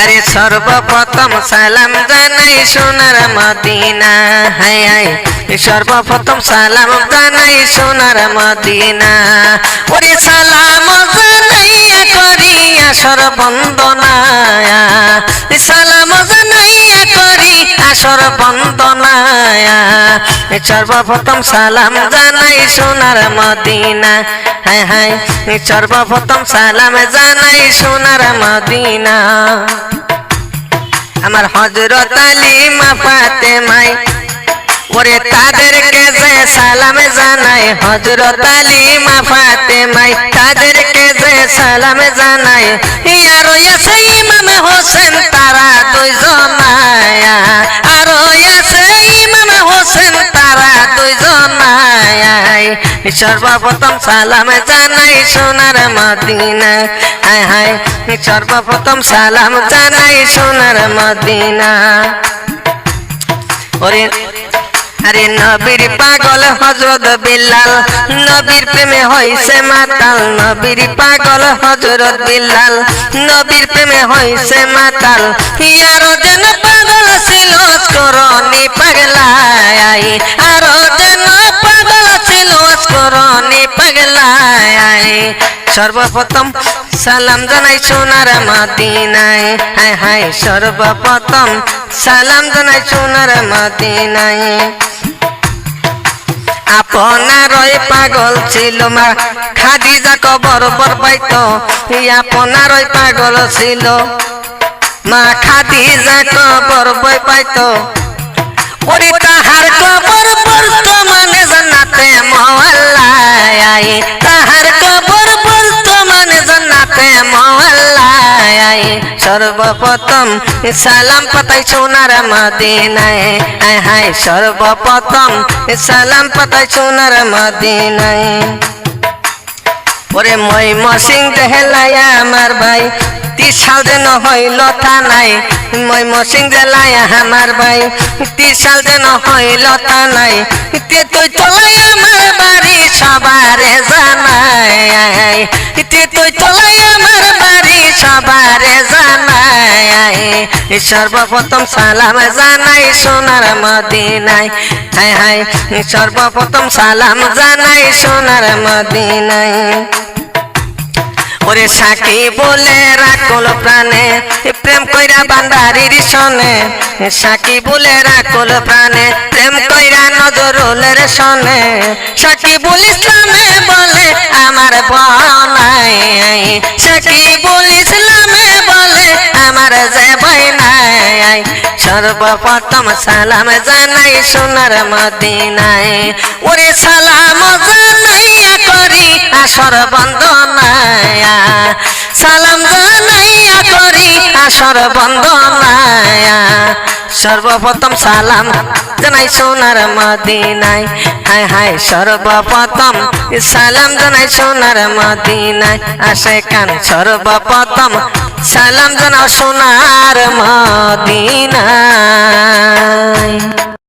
আরে সর্বপ্রথম সালাম জানাই সোনার মদিনা। হায় হায় সর্বপ্রথম সালাম জানাই সোনার মদিনা। ওরে সালাম জানাইয়া করিয়া সর্বন্দনা সালাম জানাইয়া করি আসর বন্দনায়া সর্বপ্রথম সালাম জানাই সোনার মদিনা। হায় হায় সর্বপ্রথম সালাম জানাই সোনার মদিনা। আমার হজরত আলী মা ফাতেমাই, ওরে তাদেরকে যে সালাম জানাই হজরত আলী মা ফাতেমাই, তাদেরকে যে সালাম জানাই আছে ইমাম হোসেন তারা সর্বপ্রথম সালাম জানাই সোনার মদিনা। হায় হায় সালাম জানাই সোনার মদিনা। ওরে, আরে নবীর পাগল হজরত বিল্লাল। নবীর প্রেমে হইছে মাতাল, নবীর পাগল হজরত বিল্লাল। নবীর প্রেমে হইছে মাতাল ইয়ারো যেন পাগল ছিল, করনি পাগলাই আরও পাগলাই সর্বপ্রথম সালাম জানাই সোনার মাদিনায়। হায় হায়, সর্বপ্রথম সালাম জানাই সোনার মাদিনায়। আপনার ওই পাগল ছিল মা, খাদিজা কবর বর পাইতো আপনার ওই পাগল ছিল মা, খাদিজা কবর বই পাইতো সর্বপ্রথম সালাম পাতাই সোনার মদিনায়। হায় হায় সর্বপ্রথম সালাম পাতাই সোনার মদিনায়। ওরে মই মসিং দেহলাই আমার ভাই। তিসাল যেন হইল থানাই মই মসিং জেলায় আমার ভাই। তিসাল যেন হইল থানাই তে তুই চলাই আমার বাড়ি সবারে জানাই। তে তুই চলাই সর্বপ্রথম সালাম জানাই সোনার মদিনায়। হায় হায় সর্বপ্রথম সালাম জানাই সোনার মদিনায়। ওরে সাকি বলে রাখল প্রাণে প্রেম কইরা বান্দারির সনে। সাকি বলে রাখল প্রাণে, প্রেম কইরা নজরুলের সনে। সাকি বল ইসলামে বলে আমার বনাই। সাকি বলে যে নাই সর্বপ্রথম সালাম জানাই সোনার মদিনায়। ওরে সালাম জানাইয়া করি আসর বন্দনায়া। সালাম জানাইয়া করি আসর বন্দনায়া। সর্বপ্রথম সালাম জানাই সোনার মদিনায়। হায় হায় সর্বপ্রথম সালাম জানাই সোনার মদিনায়। আসে কান সর্বপ্রথম সালাম জানাও সোনার মদিনায়।